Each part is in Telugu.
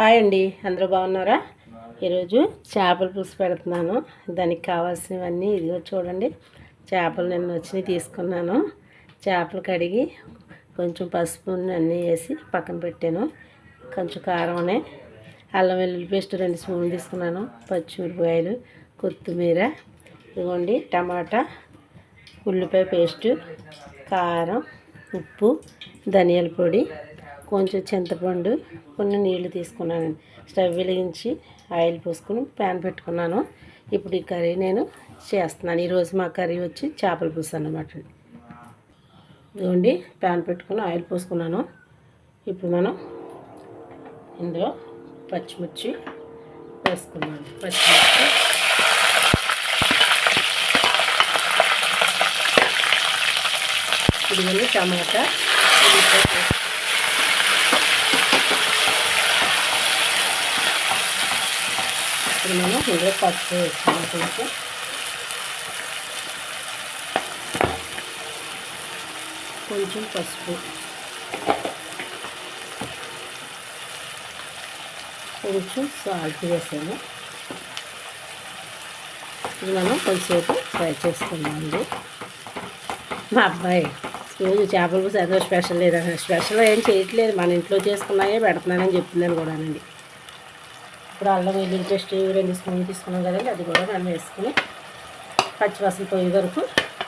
హాయ్ అండి అందరూ బాగున్నారా? ఈరోజు చేపల పులుసు పెడుతున్నాను. దానికి కావాల్సినవన్నీ ఇదిగో చూడండి. చేపలు నిన్న వచ్చినాయి తీసుకున్నాను. చేపలు కడిగి కొంచెం పసుపు అన్నీ వేసి పక్కన పెట్టాను. కొంచెం కారమనే అల్లం వెల్లుల్లి పేస్ట్ రెండు స్పూన్లు తీసుకున్నాను. పచ్చిమిరపకాయలు కొత్తిమీర ఇదిగోండి టమాటా ఉల్లిపాయ పేస్టు కారం ఉప్పు ధనియాల పొడి కొంచెం చింతపండు కొన్ని నీళ్ళు తీసుకున్నాను. స్టవ్ వెలిగించి ఆయిల్ పోసుకుని ప్యాన్ పెట్టుకున్నాను. ఇప్పుడు ఈ కర్రీ నేను చేస్తున్నాను. ఈరోజు మా కర్రీ వచ్చి చేపల పులుసు అన్నమాట. ఇదిగోండి ప్యాన్ పెట్టుకుని ఆయిల్ పోసుకున్నాను. ఇప్పుడు మనం ఇందులో పచ్చిమిర్చి వేసుకున్నాను పచ్చిమిర్చి. ఇదిగోండి టమాటా ఉల్లిపాయ పేస్ట్ ఇప్పుడు మనం ఇందులో పసుపు వేసుకున్నాం కొంచెం. కొంచెం పసుపు. కొంచెం సాల్ట్ వేసాను. ఇది మనం కొంచెంసేపు ఫ్రై చేసుకుందామండి మా అబ్బాయి రోజు చేపల పులుసు ఏదో స్పెషల్ లేదా స్పెషల్ ఏం చేయట్లేదు. మన ఇంట్లో చేసుకున్నాయే పెడుతున్నానని చెప్తున్నాను కూడానండి. ఇప్పుడు అల్లం వెల్లుల్లి పేస్ట్ రెండు స్పూన్లు తీసుకున్నాం కదండి అది కూడా మనం వేసుకుని పచ్చివాసన పోయే వరకు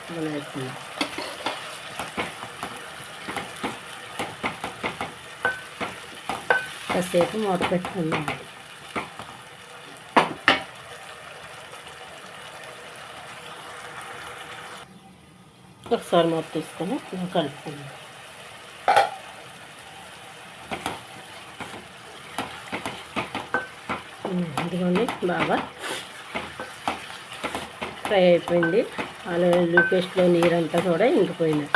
మనం వేసుకున్నాం కాసేపు మూత పెట్టుకుందాం. ఒకసారి మూత తీసుకొని కలుపుకుందాం ఇదిగోండి బాగా ఫ్రై అయిపోయింది. ఆలో వెల్లుల్లి పేస్ట్లో నీరంతా కూడా ఇంకిపోయింది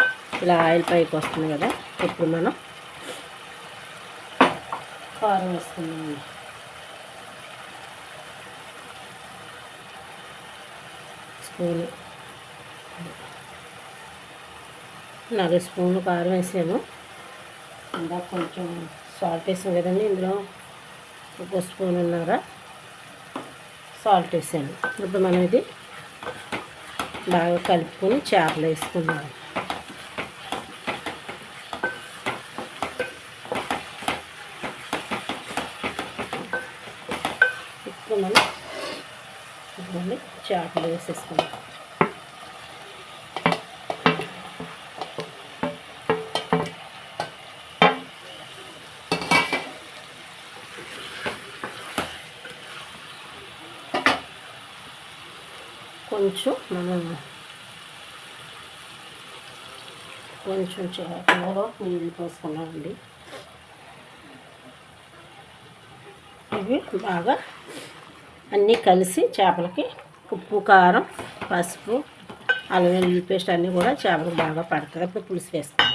ఇలా ఆయిల్ పైకి వస్తుంది కదా ఇప్పుడు మనం కారం వేసుకుందామండి స్పూను. నాలుగు స్పూన్లు కారం వేసాము. ఇందాక కొంచెం సాల్ట్ వేసాం కదండి ఇందులో ఒక స్పూన్ ఉన్నారా సాల్ట్ వేసాను. ఇప్పుడు మనం ఇది బాగా కలుపుకొని చేపలు వేసుకున్నాం ఇప్పుడు మనం చేపలు వేసేసుకున్నాం కొంచెం మనం కొంచెం చేపలలో నీళ్ళు పోసుకున్నామండి. ఇవి బాగా అన్నీ కలిసి చేపలకి ఉప్పు కారం పసుపు అల్లం వెల్లుల్లి పేస్ట్ అన్నీ కూడా చేపలకు బాగా పడుతుంది అప్పుడు పులుసు వేస్తాము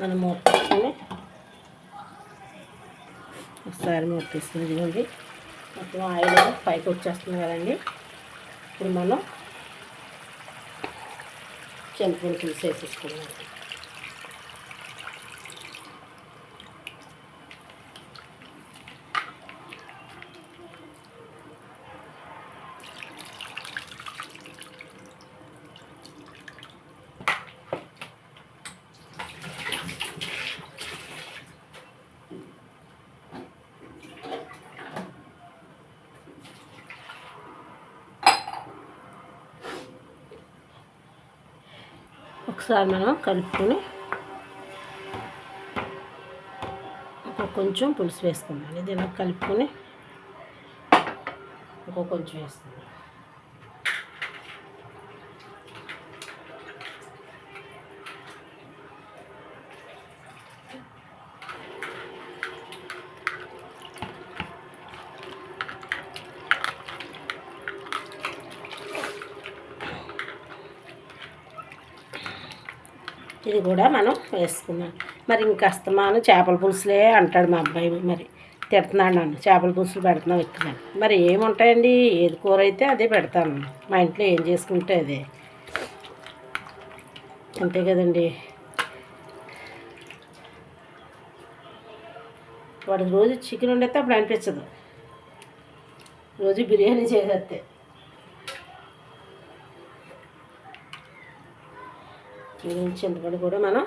మనం మూత ఒకసారి మూత తీసుకుని ఇదిగోండి. మొత్తం ఆయిల్ పైకి వచ్చేస్తుంది కదండి. ఇప్పుడు మనం చింతపండు పులుసు వేసేసుకున్నాం ఒకసారి మనం కలుపుకొని ఒక కొంచెం పులుసు వేసుకుందాం. ఇది ఇలా కలుపుకొని ఒక కొంచెం వేసుకుందాం. ఇది కూడా మనం వేసుకున్నాం మరి ఇంకాస్త అస్తమానం చేపల పులుసులే అంటాడు మా అబ్బాయి మరి. తిడుతున్నాడు నన్ను. చేపల పులుసులు పెడుతున్నాం ఎక్కువ మరి ఏముంటాయండి? ఏది కూర అయితే అదే పెడతాను. మా ఇంట్లో ఏం చేసుకుంటే అదే. అంతే కదండి. వాడు రోజు చికెన్ వండితే అప్పుడు అనిపించదు. రోజు బిర్యానీ చేసేస్తే. మిగిలిన చింతపండు కూడా మనం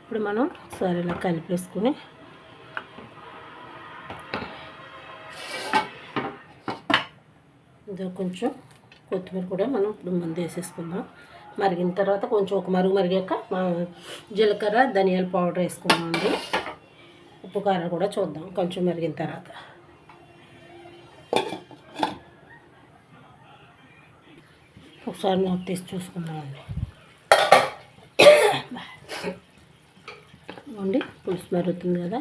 ఇప్పుడు మనం ఒకసారి ఇలా కలిపేసుకుని ఇందులో కొంచెం కొత్తిమీర కూడా మనం ఇప్పుడు ముందు వేసేసుకుందాం మరిగిన తర్వాత కొంచెం ఒక మరుగు మరిగాక జీలకర్ర ధనియాల పౌడర్ వేసుకున్నామండి ఉప్పు కారం కూడా చూద్దాం కొంచెం మరిగిన తర్వాత. ఒకసారి నోట్ తీసి చూసుకుందామండి. అండి పులుసు మరుగుతుంది కదా.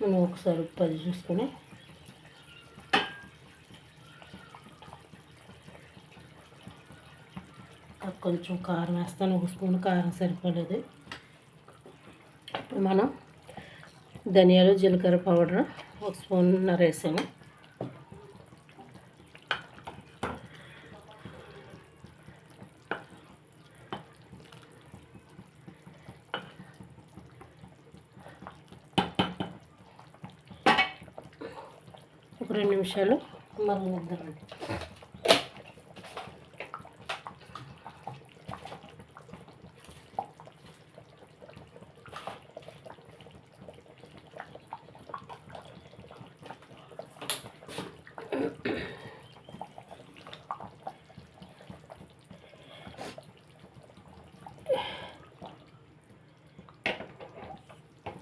మనం ఒకసారి ఉప్పు అది చూసుకొని కొంచెం కారం వేస్తాను ఒక స్పూన్ కారం సరిపోలేదు. ఇప్పుడు మనం ధనియాలు జీలకర్ర పౌడర్ ఒక స్పూన్ వేసాము. ఒక రెండు నిమిషాలు మరుగునిద్దామండి.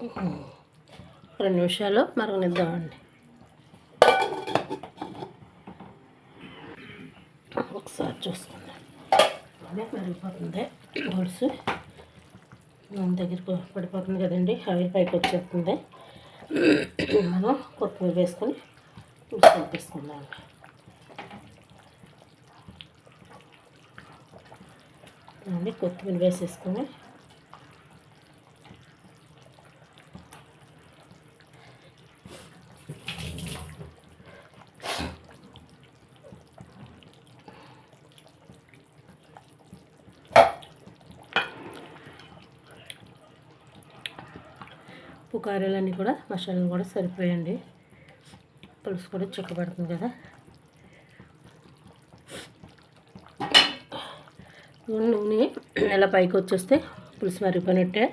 రెండు నిమిషాలు మరగనిద్దామండి. ఒకసారి చూసుకుందాం. అదే మరిగిపోతుంది. గొలుసు. మన దగ్గర పడిపోతుంది కదండి. ఆయిల్ పైకి వచ్చేస్తుంది. మనం కొత్తిమీర వేసుకొని కలిపేసుకుందాం. అండి కొత్తిమీర వేసేసుకొని ఉప్పు కారాలన్నీ కూడా మసాలాలు కూడా సరిపోయండి. పులుసు కూడా చిక్కబడుతుంది కదా. నూనె ఇలా పైకి వచ్చేస్తే పులుసు మరిగిపోయినట్టే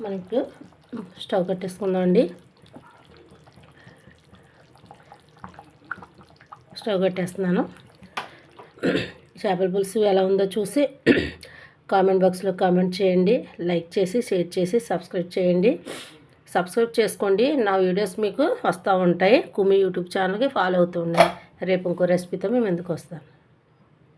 మనకు స్టవ్ కట్టేసుకుందాం అండి స్టవ్ కట్టేస్తున్నాను. చేపల పులుసు ఎలా ఉందో చూసి కామెంట్ బాక్స్లో కామెంట్ చేయండి లైక్ చేసి షేర్ చేసి సబ్స్క్రైబ్ చేయండి. సబ్స్క్రైబ్ చేసుకోండి. నా వీడియోస్ మీకు వస్తూ ఉంటాయి. కుమి యూట్యూబ్ ఛానల్కి ఫాలో అవుతూ ఉన్నాయి రేపు ఇంకో రెసిపీతో మేము ఎందుకు వస్తాను